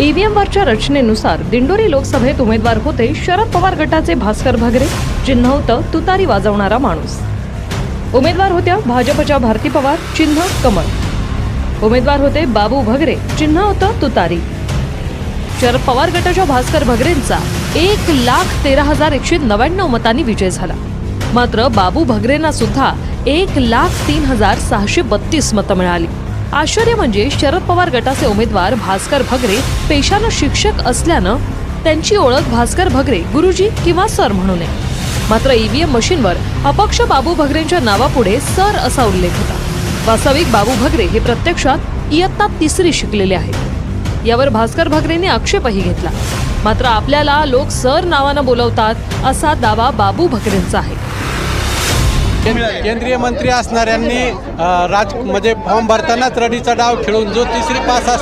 ईव्हीएमवरच्या रचनेनुसार दिंडोरी लोकसभेत उमेदवार होते शरद पवार गटाचे भास्कर भगरे. चिन्ह होतं तुतारी वाजवणारा माणूस. उमेदवार होत्या भाजपच्या भारती पवार चिन्ह कमळ. उमेदवार होते बाबू भगरे चिन्ह होतं तुतारी. शरद पवार गटाच्या भास्कर भगरेंचा एक लाख तेरा हजार एकशे नव्याण्णव मतांनी विजय झाला. मात्र बाबू भगरेंना सुद्धा एक लाख तीन हजार सहाशे बत्तीस मतं मिळाली. आश्चर्य म्हणजे शरद पवार गटाचे उमेदवार भास्कर भगरे पेशानं शिक्षक असल्यानं त्यांची ओळख भास्कर भगरे गुरुजी किंवा सर म्हणून आहे. मात्र ईव्हीएम मशीनवर अपक्ष बाबू भगरेंच्या नावापुढे सर असा उल्लेख होता. वास्तविक बाबू भगरे हे प्रत्यक्षात इयत्ता तिसरी शिकलेले आहेत. यावर भास्कर भगरेंनी आक्षेपही घेतला. मात्र आपल्याला लोक सर नावानं बोलवतात असा दावा बाबू भगरेंचा आहे. केंद्रीय मंत्री असणाऱ्यांनी राज म्हणजे फॉर्म भरतानाच रडीचा डाव खेळून जो तिसरी पास असतो